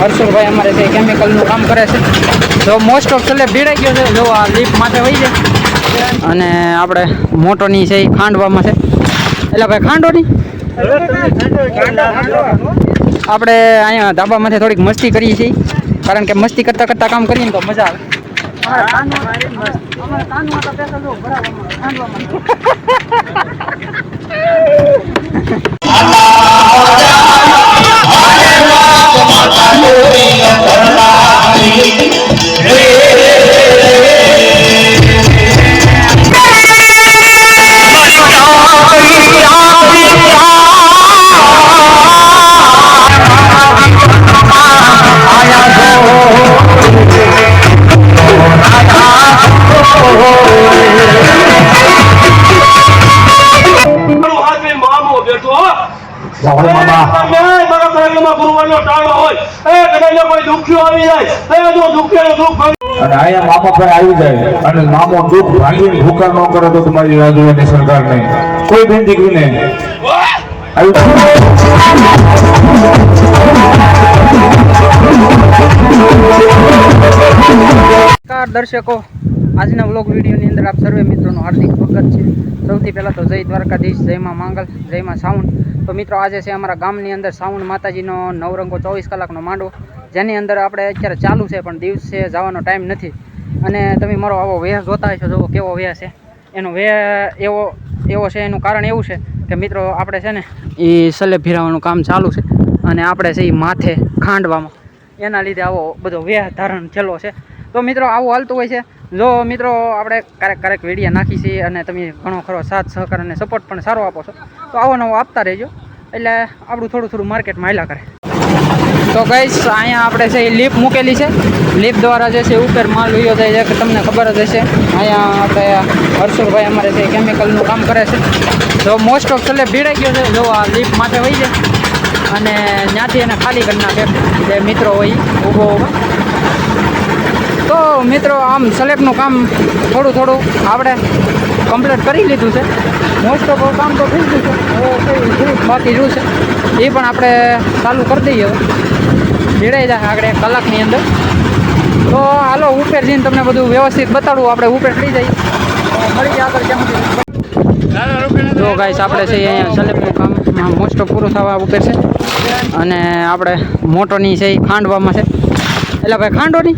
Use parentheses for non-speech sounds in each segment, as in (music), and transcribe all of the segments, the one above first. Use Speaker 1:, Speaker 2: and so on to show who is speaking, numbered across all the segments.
Speaker 1: હર્ષુભાઈ અમારે જે કેમિકલનું કામ કરે છે. જો મોસ્ટ ઓફ છેલ્લે ભીડાઈ ગયો છે. જો આ લીપ માટે વહી જાય. અને આપણે મોટોની છે એ ખાંડવામાં છે. એટલે ભાઈ ખાંડો નહીં આપણે અહીંયા ધાબામાંથી થોડીક મસ્તી કરીએ છીએ. કારણ કે મસ્તી કરતાં કરતાં કામ કરીએ ને તો મજા આવે. (laughs)
Speaker 2: મારો હાથે મામો બેઠો હો.
Speaker 3: જાઓ મામા.
Speaker 2: તમે મારા પ્રયત્નમાં ગુરુવારનો ટાણો હોય એ કદાચ કોઈ દુખ્યો આવી જાય. એ જો દુખ્યાનું દુઃખ
Speaker 3: અને અહીંયા મામા પર આવી જાય અને મામો દુઃખ ભાંગીને ભૂકા ન કરે તો તમારી રાહ સરકાર નહીં. કોઈ બેન દીકરીને
Speaker 1: નમસ્કાર દર્શકો. આજના વ્લોગ વિડીયોની અંદર આપ સર્વે મિત્રોનું હાર્દિક સ્વાગત છે. સૌથી પહેલાં તો જય દ્વારકાધીશ જયમાં માંગલ જયમાં સાવણ. તો મિત્રો આજે છે અમારા ગામની અંદર સાવણ માતાજીનો નવરંગો ચોવીસ કલાકનો માંડવો. જેની અંદર આપણે અત્યારે ચાલુ છે, પણ દિવસે જવાનો ટાઈમ નથી. અને તમે મારો આવો વેહ જોતા હશો જો કેવો વેહ છે. એનો વેહ એવો એવો છે, એનું કારણ એવું છે કે મિત્રો, આપણે છે ને એ સલેબ ભીરાવાનું કામ ચાલુ છે અને આપણે છે એ માથે ખાંડવામાં. એના લીધે આવો બધો વેહ ધારણ થયેલો છે. તો મિત્રો, આવું હાલતું હોય છે. જો મિત્રો, આપણે ક્યારેક ક્યારેક વિડીયા નાખી છીએ અને તમે ઘણો ખરો સાથ, સહકાર અને સપોર્ટ પણ સારો આપો છો. તો આવો નવો આપતા રહેજો. એટલે આપણું થોડું થોડું માર્કેટમાં હાલ્યા કરે. તો ગઈશ અહીંયા આપણે છે એ લીપ મૂકેલી છે. લીપ દ્વારા જે છે ઉપર માલ ઉયો જાય છે, તમને ખબર જ હશે. અહીંયા આપણે હર્ષુરભાઈ અમારે છે કેમિકલનું કામ કરે છે. તો મોસ્ટ ઓફ છેલ્લે ભીડાઈ ગયો છે, જો આ લીપ માટે હોય છે અને ત્યાંથી એને ખાલી કરી નાખે જે મિત્રો હોય, ઊભો ઊભો. તો મિત્રો, આમ સલેબનું કામ થોડું થોડું આપણે કમ્પ્લીટ કરી લીધું છે. મોસ્ટ ઓફ કામ તો થઈ ગયું છે. બાકી રહ્યું છે, એ પણ આપણે ચાલુ કરી દઈએ ભીડાઈ જાય આગળ એક કલાકની અંદર. તો હાલો ઉપર જઈને તમને બધું વ્યવસ્થિત બતાડું. આપણે ઉપર થઈ જઈએ. મળી જાય આગળ કેમ જો ગાઈસ આપણે છે અહીંયા સલેબનું કામ મોસ્ટ ઓફ પૂરું થવા ઉપર છે. અને આપણે મોટોની છે એ ખાંડવામાં છે. એટલે ભાઈ ખાંડોની?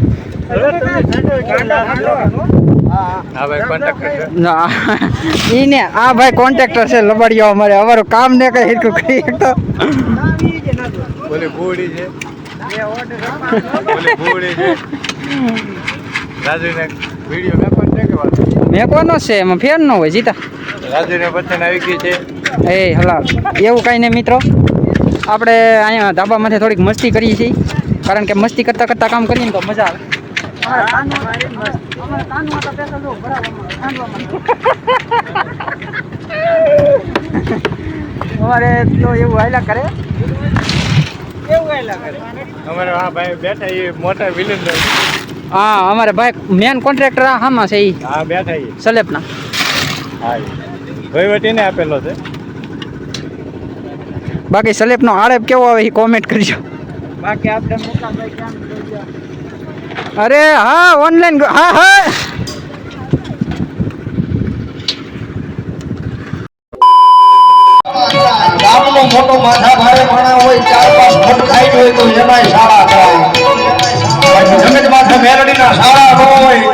Speaker 1: આ ભાઈ કોન્ટ્રાક્ટર છે લબાડીઓ અમારે. અમારું કામ ને કઈ હિરકું કરી
Speaker 4: છે. મેં છે. કે
Speaker 1: મેકવાનો છે એમાં ફેર ન હોય જીતા.
Speaker 4: રાજુને બચ્ચન આવી ગઈ છે.
Speaker 1: એ હલા એવું કાંઈ નહીં મિત્રો. આપણે અહીંયા ધાબામાંથી થોડીક મસ્તી કરીએ છીએ. કારણ કે મસ્તી કરતાં કરતાં કામ કરીએ ને તો મજા આવે. અમારે તો એવું હાલ્યા કરે.
Speaker 4: અમારે આ ભાઈ બેઠા એ મોટા વિલન
Speaker 1: હા અમારે ભાઈ મેન કોન્ટ્રાક્ટર આ હામાં છે એ
Speaker 4: હા બેઠા એ
Speaker 1: સલેબના.
Speaker 4: હા વહીવટીને આપેલો છે.
Speaker 1: બાકી સલેબનો આળેપ કેવો આવે એ કોમેન્ટ કરજો.
Speaker 4: બાકી આપણે
Speaker 1: અરે હા ઓનલાઈન હા હા
Speaker 5: ગામનો મોટો માથા ભારે માણા હોય, ચાર પાંચ ફૂટ થાય હોય તો એમાંય શાળા થાય. જગત માથે મેલડીના શાળા હોય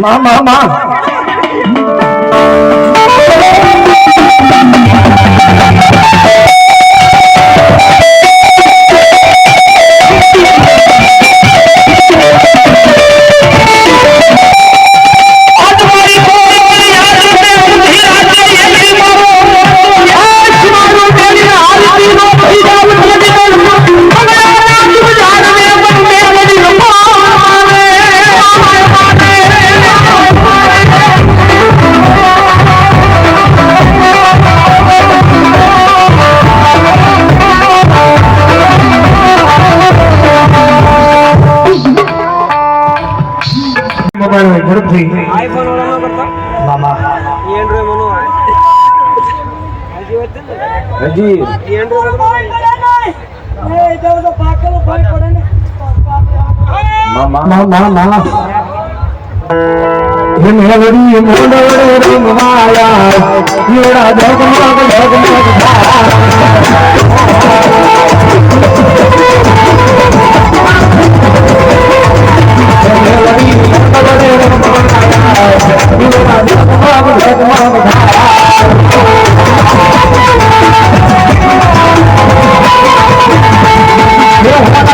Speaker 5: માં માં માં હોય ઝડપથી
Speaker 2: આઈફોન વાળા ન કરતા?
Speaker 5: મામા
Speaker 2: એ એન્ડ્રોઈડ મનો હજી એ
Speaker 5: મામા મામા યોડા જગમગ જગમગ મોડે
Speaker 2: Yeah.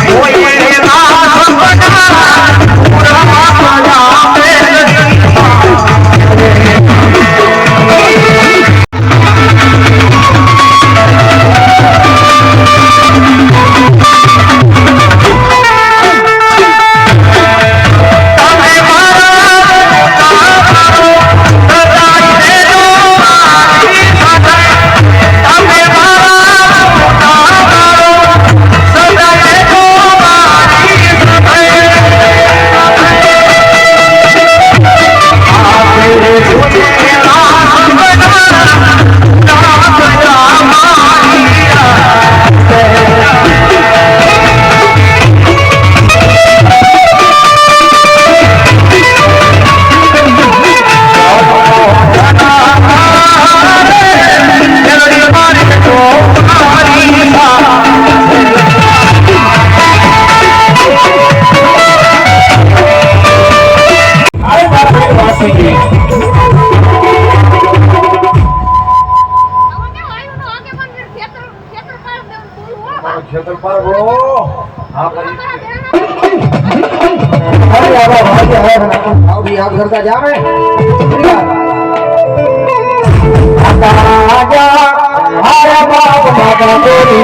Speaker 2: போயிடா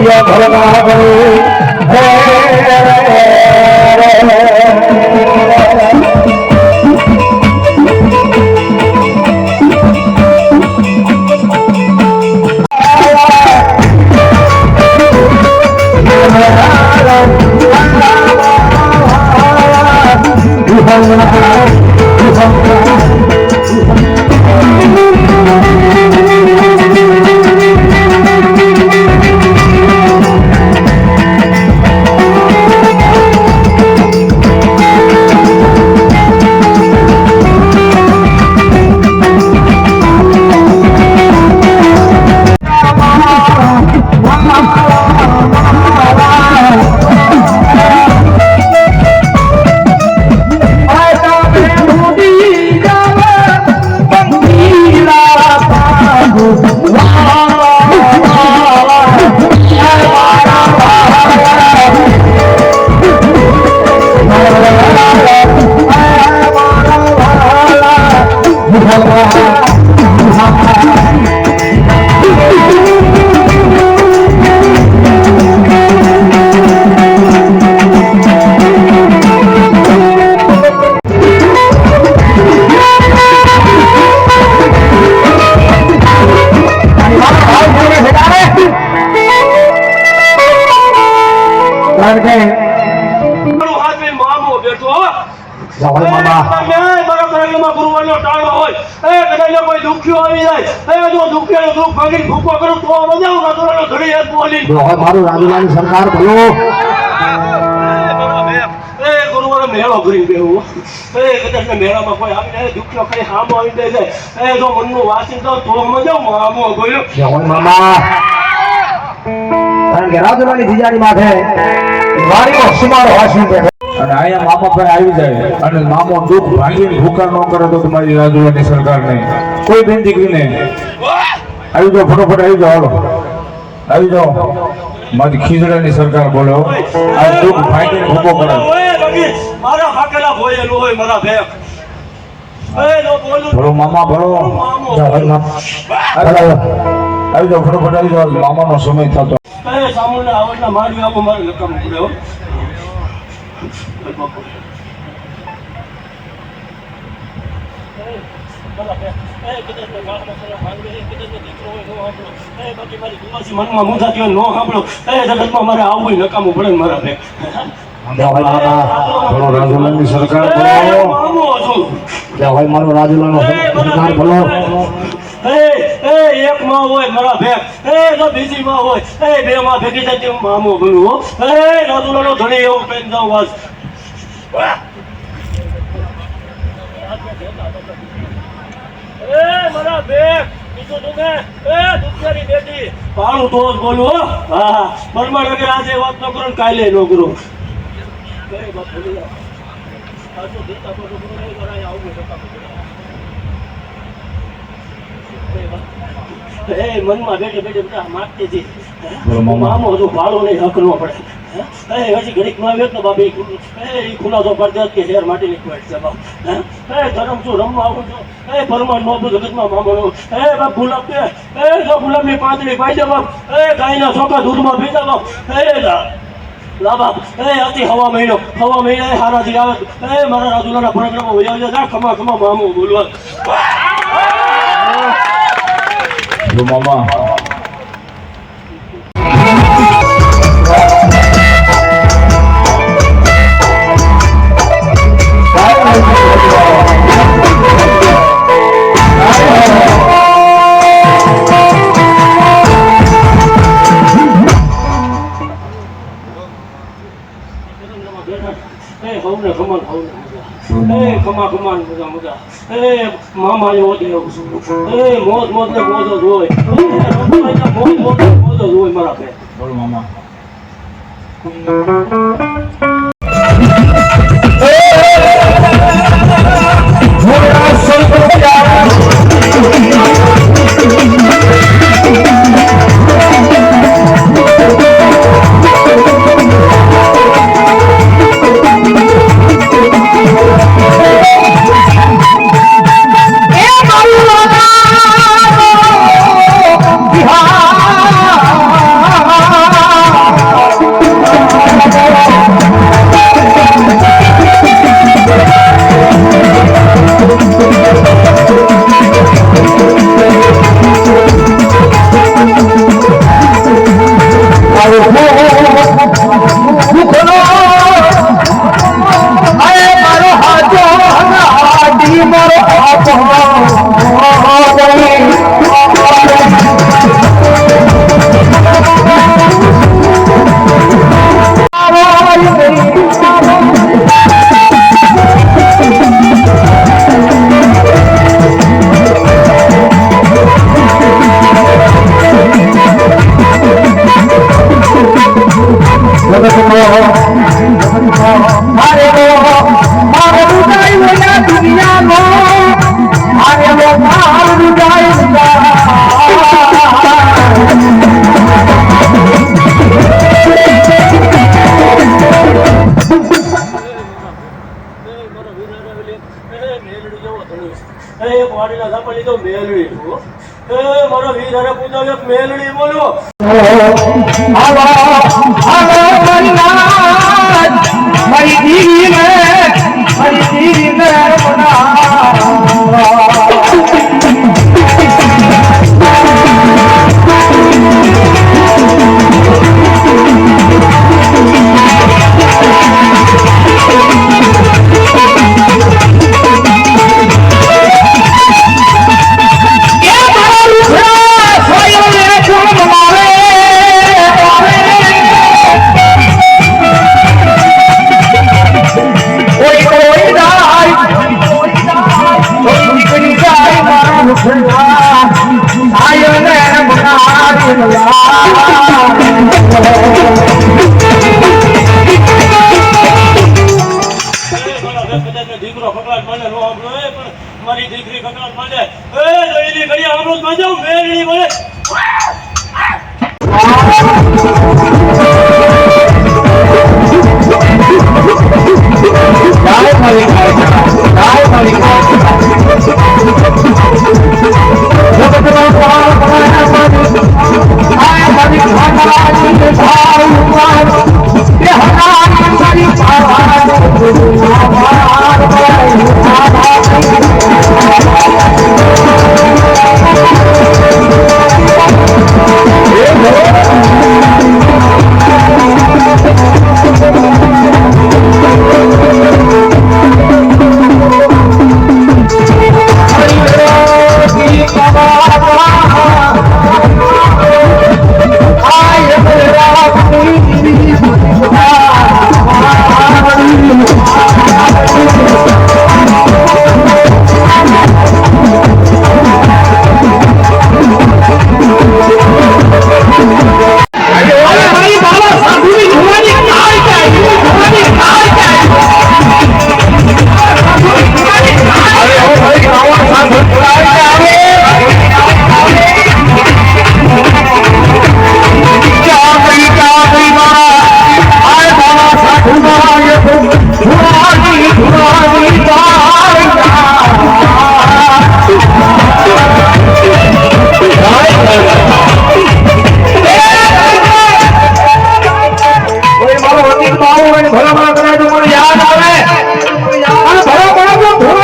Speaker 2: ধর্ম ઘડી હાથ બોલી
Speaker 5: હવે મારું રાજુલાની સરકાર ભલો
Speaker 2: મેળો કરી દેવું એ કદાચ મેળામાં કોઈ આવી જાય દુખ્યો ખાલી હામો આવી દે જાય એ જો મનનું વાંચી તો તો મજા મામો
Speaker 5: ગયો મામા. કારણ કે રાજુલાની જીજાની માથે વાડીનો સુમારો વાસી બેઠો
Speaker 3: અને અહીંયા મામા ભાઈ આવી જાય. અને મામો દુઃખ ભાંગીને ભૂકા ન કરે તો તમારી રાજુવાની સરકાર નહીં. કોઈ બેન દીકરીને આવી જાઓ ફટોફટ આવી જાઓ હાલો. આવી જાઓ. મારી ખીજડાની સરકાર બોલો આ દુઃખ ભાંગીને ભૂકો કરે.
Speaker 2: મારા હાકેલા ભોયેલું હોય મારા ભેખ
Speaker 3: મામા ભરો
Speaker 2: મામો.
Speaker 5: જય
Speaker 3: આવી જાઓ ફટોફટ આવી જાઓ. મામાનો સમય થતો
Speaker 2: એ સામુને આવડના મારી આપો મારે લકમ પડે હો. મનમાં મુંજાતી થયો નો સાંભળો. એ જગતમાં મારે આવવું નકામું પડે મારા
Speaker 5: મામા
Speaker 3: ભલો રાજુલાની સરકાર
Speaker 5: હોય મારો રાજુલાનો સરકાર ભલો
Speaker 2: એ એ એક માં હોય મારા ભેગ. એ તો બીજી માં હોય. એ બે માં ભેગી થાય તેવું મામો ભણવું એ રાજુલાનો ધણી એવું પેન જાઉં વાસ એ મારા ભેગ. બીજું તું ને એ દુનિયાની બેટી પાણું તો જ બોલું હો. હા પરમાણ વગર આજે વાત ન કરો કાલે ન કરો. કઈ વાત ભૂલી જાઓ. દેતા આવું. એ મનમાં બેઠે બેઠે બધા માગતી હતી
Speaker 3: મામો.
Speaker 2: હજુ ભાડો નહીં હક નો પડે એ હજી ઘડીકમાં આવ્યો તો બાપી. એ ખુલાસો કરી કે હેર માટી ની છે બાપ. એ ધરમ છું રમવા આવું છું. એ પરમાર નો બધું જગતમાં મામો એ બાપ ગુલાબ દે એ જો ગુલાબની પાંદડી પાઈ બાપ. એ ગાયના ચોખા દૂધમાં પી દે બાપ. એ લા લા એ અતિ હવા મહિનો. હવા મહિના એ હારાથી આવે. એ મારા રાજુલાના પ્રોગ્રામમાં વયા ખમા ખમા મામો બોલવા.
Speaker 3: ભલો મામા
Speaker 2: એ એ મામા એવો દેવ છું એ મોજ મોજ ને મોજ જ હોય મોજ મોજ મોજ જ હોય મારા
Speaker 3: બોલો મામા
Speaker 5: বহু మేలుడివులు